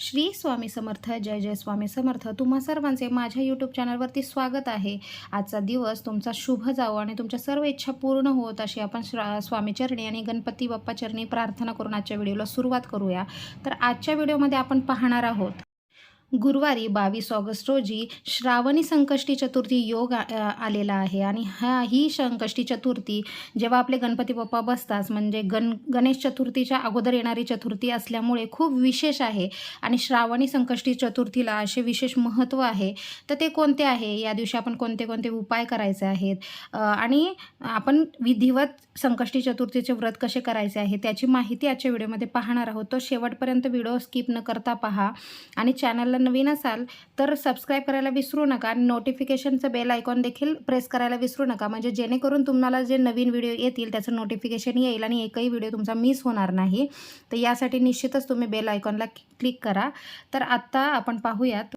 श्री स्वामी समर्थ जय जय स्वामी समर्थ. तुम्हा सर्वांचे माझ्या यूट्यूब चॅनलवरती स्वागत आहे. आजचा दिवस तुमचा शुभ जावो आणि तुमच्या सर्व इच्छा पूर्ण होत अशी आपण श्रा स्वामीचरणी आणि गणपती बाप्पा चरणी प्रार्थना करून आजच्या व्हिडिओला सुरुवात करूया. तर आजच्या व्हिडिओमध्ये आपण पाहणार आहोत गुरुवारी बावीस ऑगस्ट रोजी श्रावणी संकष्टी चतुर्थी योग आ- आलेला आहे. आणि हा ही संकष्टी चतुर्थी जेव्हा आपले गणपती बाप्पा बसतात म्हणजे गण गणेश चतुर्थीच्या अगोदर येणारी चतुर्थी असल्यामुळे खूप विशेष आहे. आणि श्रावणी संकष्टी चतुर्थीला असे विशेष महत्त्व आहे. तर ते कोणते आहे? या दिवशी आपण कोणते कोणते उपाय करायचे आहेत? आणि आपण विधिवत संकष्टी चतुर्थीचे व्रत कसे करायचे आहे? त्याची माहिती आजच्या व्हिडिओमध्ये पाहणार आहोत. तो शेवटपर्यंत व्हिडिओ स्किप न करता पहा. आणि चॅनलला नवीन असाल तर सबस्क्राईब करायला विसरू नका आणि नोटिफिकेशनचं बेल आयकॉन देखील प्रेस करायला विसरू नका. म्हणजे जेणेकरून तुम्हाला जे नवीन व्हिडिओ येतील त्याचं नोटिफिकेशन येईल आणि एकही व्हिडिओ तुमचा मिस होणार नाही. तर यासाठी निश्चितच तुम्ही बेल आयकॉनला क्लिक करा. तर आत्ता आपण पाहूयात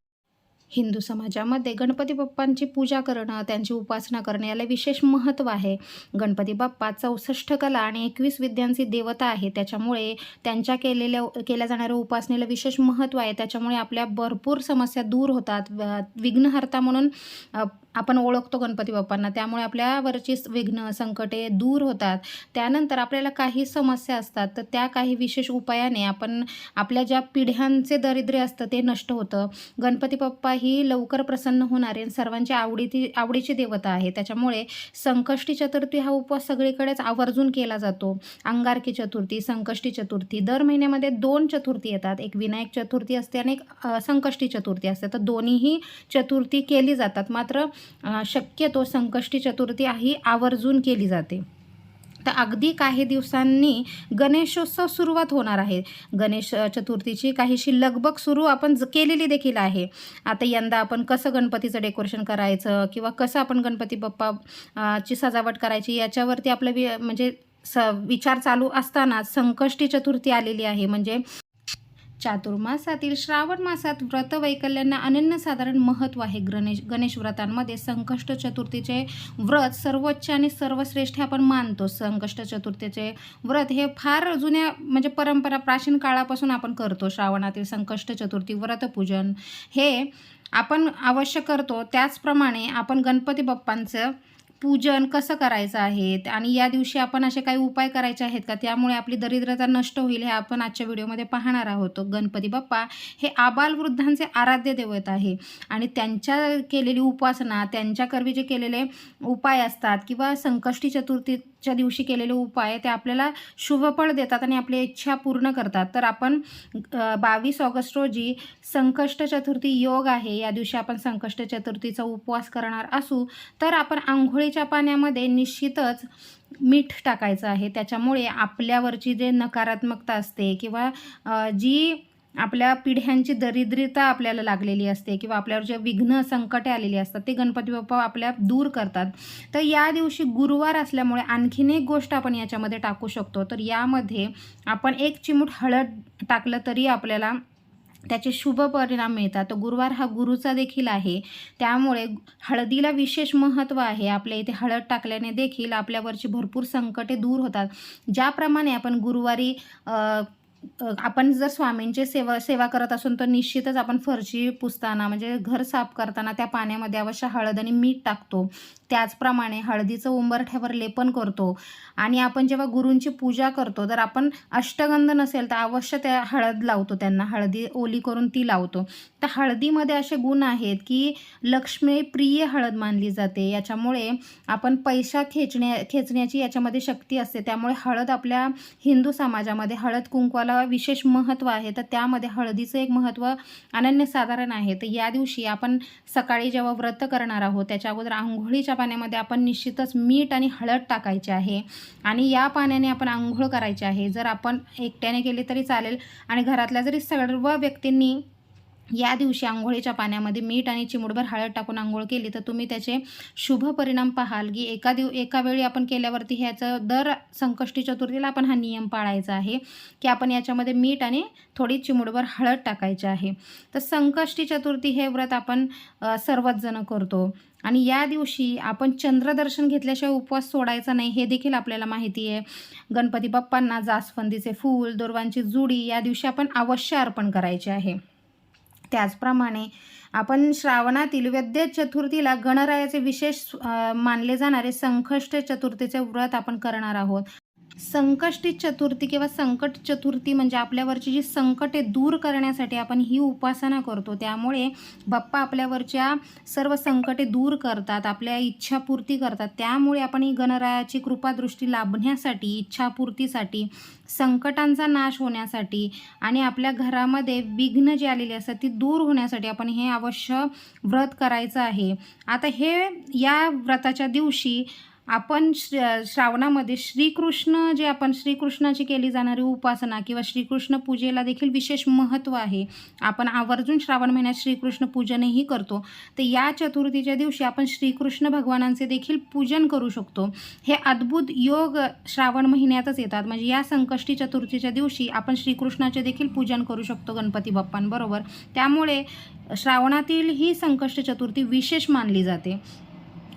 हिंदू समाजामध्ये गणपती बाप्पांची पूजा करणं त्यांची उपासना करणं याला विशेष महत्त्व आहे. गणपती बाप्पा चौसष्ट कला आणि एकवीस विद्यांची देवता आहे त्याच्यामुळे त्यांच्या केलेल्या केल्या जाणाऱ्या उपासनेला विशेष महत्त्व आहे. त्याच्यामुळे आपल्या भरपूर समस्या दूर होतात. विघ्नहर्ता म्हणून आपण ओळखतो गणपती बाप्पांना. त्यामुळे आपल्यावरची विघ्न संकटे दूर होतात. त्यानंतर आपल्याला काही समस्या असतात. तर त्या काही विशेष उपायाने आपण आपल्या ज्या पिढ्यांचे दरिद्र्य असतं ते नष्ट होतं. गणपती बाप्पा ही लवकर प्रसन्न होणारे आणि सर्वांची आवडीची आवडीची देवता आहे त्याच्यामुळे संकष्टी चतुर्थी हा उपवास सगळीकडेच आवर्जून केला जातो. अंगारकी चतुर्थी संकष्टी चतुर्थी. दर महिन्यामध्ये दोन चतुर्थी येतात. एक विनायक चतुर्थी असते आणि एक संकष्टी चतुर्थी असते. तर दोन्हीही चतुर्थी केली जातात. मात्र शक्यतो संकष्टी चतुर्थी ही आवर्जून केली जाते. तर अगदी काही दिवसांनी गणेशोत्सव सुरुवात होणार आहे. गणेश चतुर्थीची काहीशी लगबग सुरू आपण ज- केलेली देखील आहे. आता यंदा आपण कसं गणपतीचं डेकोरेशन करायचं किंवा कसं आपण गणपती बाप्पा ची सजावट करायची याच्यावरती आपलं वि म्हणजे स विचार चालू असताना संकष्टी चतुर्थी आलेली आहे. म्हणजे चातुर्मासातील श्रावण मासात व्रत वैकल्यांना अनन्यसाधारण महत्त्व आहे. गणेश गणेश व्रतांमध्ये संकष्ट चतुर्थीचे व्रत सर्वोच्च आणि सर्वश्रेष्ठ आपण मानतो. संकष्ट चतुर्थीचे व्रत हे फार जुन्या म्हणजे परंपरा प्राचीन काळापासून आपण करतो. श्रावणातील संकष्ट चतुर्थी व्रतपूजन हे आपण अवश्य करतो. त्याचप्रमाणे आपण गणपती बाप्पांचं पूजन कसं करायचं आहे? आणि या दिवशी आपण असे काही उपाय करायचे आहेत का? त्यामुळे आपली दरिद्रता नष्ट होईल हे आपण आजच्या व्हिडिओमध्ये पाहणार आहोत. गणपती बाप्पा हे आबालवृद्धांचे आराध्य दैवत आहे. आणि त्यांच्या केलेली उपासना त्यांच्याकरवी जे केलेले उपाय असतात किंवा संकष्टी च्या दिवशी केलेले उपाय ते आपल्याला शुभफळ देतात आणि आपली इच्छा पूर्ण करतात. तर आपण बावीस ऑगस्ट रोजी संकष्ट चतुर्थी योग आहे या दिवशी आपण संकष्ट चतुर्थीचा उपवास करणार असू तर आपण आंघोळीच्या पाण्यामध्ये निश्चितच मीठ टाकायचं आहे. त्याच्यामुळे आपल्यावरची जे नकारात्मकता असते किंवा जी आपल्या पिढ्यांची दरिद्रता आपल्याला लागलेली असते किंवा आपल्यावर जे विघ्न संकटे आलेली असतात ते गणपती बाप्पा आपल्या दूर करतात. तर या दिवशी गुरुवार असल्यामुळे आणखीन एक गोष्ट आपण याच्यामध्ये टाकू शकतो. तर यामध्ये आपण एक चिमूट हळद टाकलं तरी आपल्याला त्याचे शुभ परिणाम मिळतात. तर गुरुवार हा गुरुचा देखील आहे. त्यामुळे हळदीला विशेष महत्त्व आहे. आपल्या इथे हळद टाकल्याने देखील आपल्यावरची भरपूर संकटे दूर होतात. ज्याप्रमाणे आपण गुरुवारी आपण जर स्वामींची सेवा सेवा करत असून तर निश्चितच आपण फरशी पुसताना म्हणजे घर साफ करताना त्या पाण्यामध्ये अवश्य हळद आणि मीठ टाकतो. त्याचप्रमाणे हळदीचं उंबरठ्यावर लेपन करतो. आणि आपण जेव्हा गुरूंची पूजा करतो तर आपण अष्टगंध नसेल तर अवश्य त्या हळद लावतो त्यांना हळदी ओली करून ती लावतो. तर हळदीमध्ये असे गुण आहेत की लक्ष्मी प्रिय हळद मानली जाते. याच्यामुळे आपण पैसा खेचण्या खेचण्याची याच्यामध्ये शक्ती असते. त्यामुळे हळद आपल्या हिंदू समाजामध्ये हळद कुंकवाला विशेष महत्त्व आहे. तर त्यामध्ये हळदीचं एक महत्त्व अनन्यसाधारण आहे. तर या दिवशी आपण सकाळी जेव्हा व्रत करणार आहोत त्याच्या अगोदर आंघोळीच्या पाण्यामध्ये आपण निश्चितच मीठ आणि हळद टाकायचे आहे. आणि या पाण्याने आपण आंघोळ करायची आहे. जर आपण एकट्याने केली तरी चालेल आणि घरातल्या जरी सर्व व्यक्तींनी या दिवशी आंघोळीच्या पाण्यामध्ये मीठ आणि चिमुडभर हळद टाकून आंघोळ केली तर तुम्ही त्याचे शुभ परिणाम पाहाल की एका दिव एका वेळी आपण केल्यावरती ह्याचं दर संकष्टी चतुर्थीला आपण हा नियम पाळायचा आहे की आपण याच्यामध्ये मीठ आणि थोडी चिमुडभर हळद टाकायची आहे. तर संकष्टी चतुर्थी हे व्रत आपण अ, सर्वच जण करतो. आणि या दिवशी आपण चंद्रदर्शन घेतल्याशिवाय उपवास सोडायचा नाही हे देखील आपल्याला माहिती आहे. गणपती बाप्पांना जास्वंदीचे फूल दुर्वांची जुडी या दिवशी आपण अवश्य अर्पण करायचे आहे. त्याचप्रमाणे आपण श्रावणातील वैद्य चतुर्थीला गणरायाचे विशेष मानले जाणारे संकष्ट चतुर्थीचे व्रत आपण करणार आहोत. संकष्टी चतुर्थी किंवा संकट चतुर्थी म्हणजे आपल्यावरची जी संकटे दूर करण्यासाठी आपण ही उपासना करतो. त्यामुळे बाप्पा आपल्यावरच्या सर्व संकटे दूर करतात आपल्या इच्छापूर्ती करतात. त्यामुळे आपण ही गणरायाची कृपादृष्टी लाभण्यासाठी इच्छापूर्तीसाठी संकटांचा नाश होण्यासाठी आणि आपल्या घरामध्ये विघ्न जी आलेली असतात ती दूर होण्यासाठी आपण हे अवश्य व्रत करायचं आहे. आता हे या व्रताच्या दिवशी आपण श्र श्रावणामध्ये श्रीकृष्ण जे आपण श्रीकृष्णाची केली जाणारी उपासना किंवा श्रीकृष्ण पूजेला देखील विशेष महत्त्व आहे. आपण आवर्जून श्रावण महिन्यात श्रीकृष्ण पूजनही करतो. तर या चतुर्थीच्या दिवशी आपण श्रीकृष्ण भगवानांचे देखील पूजन करू शकतो. हे अद्भुत योग श्रावण महिन्यातच येतात. म्हणजे या संकष्टी चतुर्थीच्या दिवशी आपण श्रीकृष्णाचे देखील पूजन करू शकतो गणपती बाप्पांबरोबर. त्यामुळे श्रावणातील ही संकष्ट चतुर्थी विशेष मानली जाते.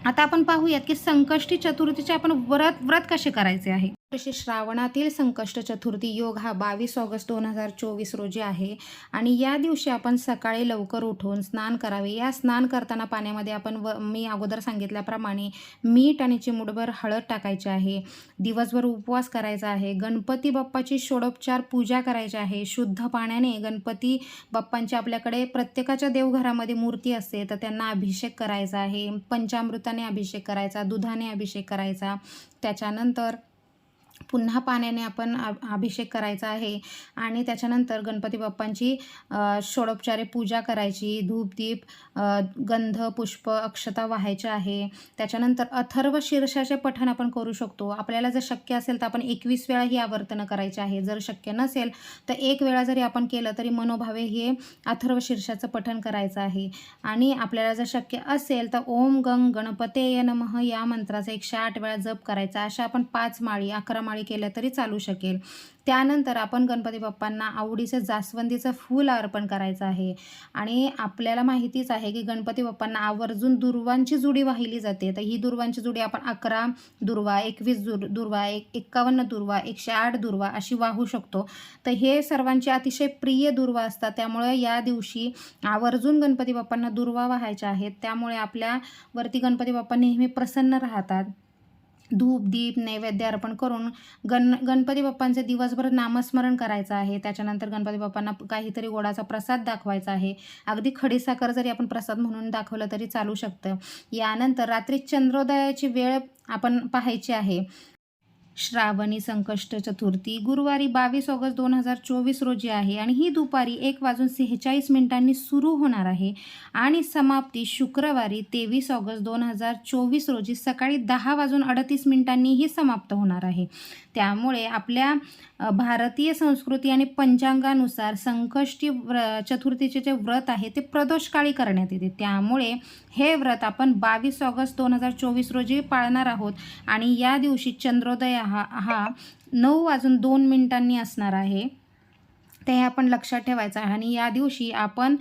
आता आपण पाहूयात की संकष्टी चतुर्थीचे आपण व्रत व्रत कसे करायचे आहे? तसे श्रावणातील संकष्ट चतुर्थी योग हा बावीस ऑगस्ट दोन हजार चोवीस रोजी आहे. आणि या दिवशी आपण सकाळी लवकर उठून स्नान करावे. या स्नान करताना पाण्यामध्ये आपण व मी अगोदर सांगितल्याप्रमाणे मीठ आणि चिमुडभर हळद टाकायची आहे. दिवसभर उपवास करायचा आहे. गणपती बाप्पाची षोडोपचार पूजा करायची आहे. शुद्ध पाण्याने गणपती बाप्पांची आपल्याकडे प्रत्येकाच्या देवघरामध्ये मूर्ती असते तर त्यांना अभिषेक करायचा आहे. पंचामृताने अभिषेक करायचा दुधाने अभिषेक करायचा. त्याच्यानंतर पुन्हा पाण्याने आपण अभिषेक करायचा आहे. आणि त्याच्यानंतर गणपती बाप्पांची षोडोपचारे पूजा करायची. धूप दीप गंध पुष्प अक्षता व्हायच्या आहे. त्याच्यानंतर अथर्व शीर्षाचे पठण आपण करू शकतो. आपल्याला जर शक्य असेल तर आपण एकवीस वेळा ही आवर्तनं करायची आहे. जर शक्य नसेल तर एक वेळा जरी आपण केलं तरी मनोभावे हे अथर्व शीर्षाचं पठण करायचं आहे. आणि आपल्याला जर शक्य असेल तर ओम गंग गणपतेय नमः या मंत्राचा एकशे आठ वेळा जप करायचा. अशा आपण पाच माळी अकरा माळी केल्या तरी चालू शकेल. त्यानंतर आपण गणपती बाप्पांना आवडीचं जास्वंदीचं फूल अर्पण करायचं आहे. आणि आपल्याला माहितीच आहे की गणपती बाप्पांना आवर्जून दुर्वांची जुडी वाहिली जाते. तर ही दुर्वांची जुडी आपण अकरा दुर्वा एकवीस दुर दुर्वा एक एक्कावन्न दुर्वा एकशे आठ दुर्वा अशी वाहू शकतो. तर हे सर्वांचे अतिशय प्रिय दुर्वा असतात. त्यामुळे या दिवशी आवर्जून गणपती बाप्पांना दुर्वा वाहायच्या आहेत. त्यामुळे आपल्यावरती गणपती बाप्पा नेहमी प्रसन्न राहतात. धूप दीप नैवेद्य अर्पण करून गण गणपती बाप्पांचे दिवसभर नामस्मरण करायचं आहे. त्याच्यानंतर गणपती बाप्पांना काहीतरी गोडाचा प्रसाद दाखवायचा आहे. अगदी खडीसाखर जरी आपण प्रसाद म्हणून दाखवलं तरी चालू शकतं. यानंतर रात्री चंद्रोदयाची वेळ आपण पाहायची आहे. श्रावणी संकष्ट चतुर्थी गुरुवारी बावीस ऑगस्ट दोन हजार चोवीस रोजी आहे आणि ही दुपारी एक वाजून सेहेचाळीस मिनिटांनी सुरू होणार आहे आणि समाप्ती शुक्रवारी तेवीस ऑगस्ट दोन हजार चोवीस रोजी सकाळी दहा वाजून अडतीस मिनिटांनी ही समाप्त होणार आहे. त्यामुळे आपल्या भारतीय संस्कृती आणि पंचांगानुसार संकष्टी व्र चतुर्थीचे जे व्रत आहे ते प्रदोषकाळी करण्यात येते. त्यामुळे हे व्रत आपण बावीस ऑगस्ट दोन हजार चोवीस रोजी पाळणार आहोत आणि या दिवशी चंद्रोदय हा हा. नऊ वाजून दोन मिनिटांनी असणार आहे. ते हे आपण लक्षात ठेवायचं आहे. आणि या दिवशी आपण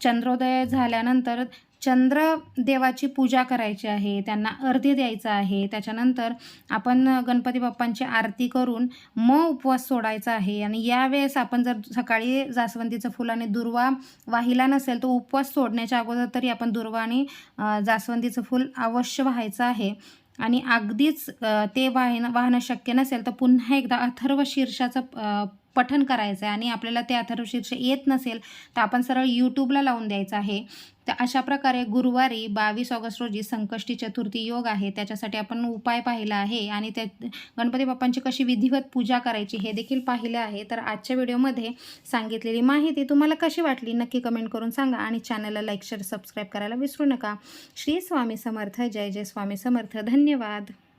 चंद्रोदय झाल्यानंतर चंद्रदेवाची पूजा करायची आहे. त्यांना अर्ध्य द्यायचं आहे. त्याच्यानंतर आपण गणपती बाप्पांची आरती करून म उपवास सोडायचा आहे. आणि यावेळेस आपण जर सकाळी जास्वंदीचं फुल आणि दुर्वा वाहिला नसेल तर उपवास सोडण्याच्या अगोदर तरी आपण दुर्वा आणि जास्वंदीचं फुल अवश्य व्हायचं आहे. आणि अगदीच ते वाहन वाहणं शक्य नसेल तर पुन्हा एकदा अथर्व शीर्षाचं पठन करायचं आहे आणि आपल्याला ते अथर्वशीर्ष येत नसेल तर आपण सरळ यूट्यूबला लावून द्यायचं आहे. तर अशा प्रकारे गुरुवारी बावीस ऑगस्ट रोजी संकष्टी चतुर्थी योग आहे. त्याच्यासाठी आपण उपाय पाहिला आहे आणि त्या गणपती बाप्पांची कशी विधिवत पूजा करायची हे देखील पाहिलं आहे. तर आजच्या व्हिडिओमध्ये सांगितलेली माहिती तुम्हाला कशी वाटली नक्की कमेंट करून सांगा आणि चॅनलला लाईक शेअर सबस्क्राईब करायला विसरू नका. श्री स्वामी समर्थ. जय जय स्वामी समर्थ. धन्यवाद.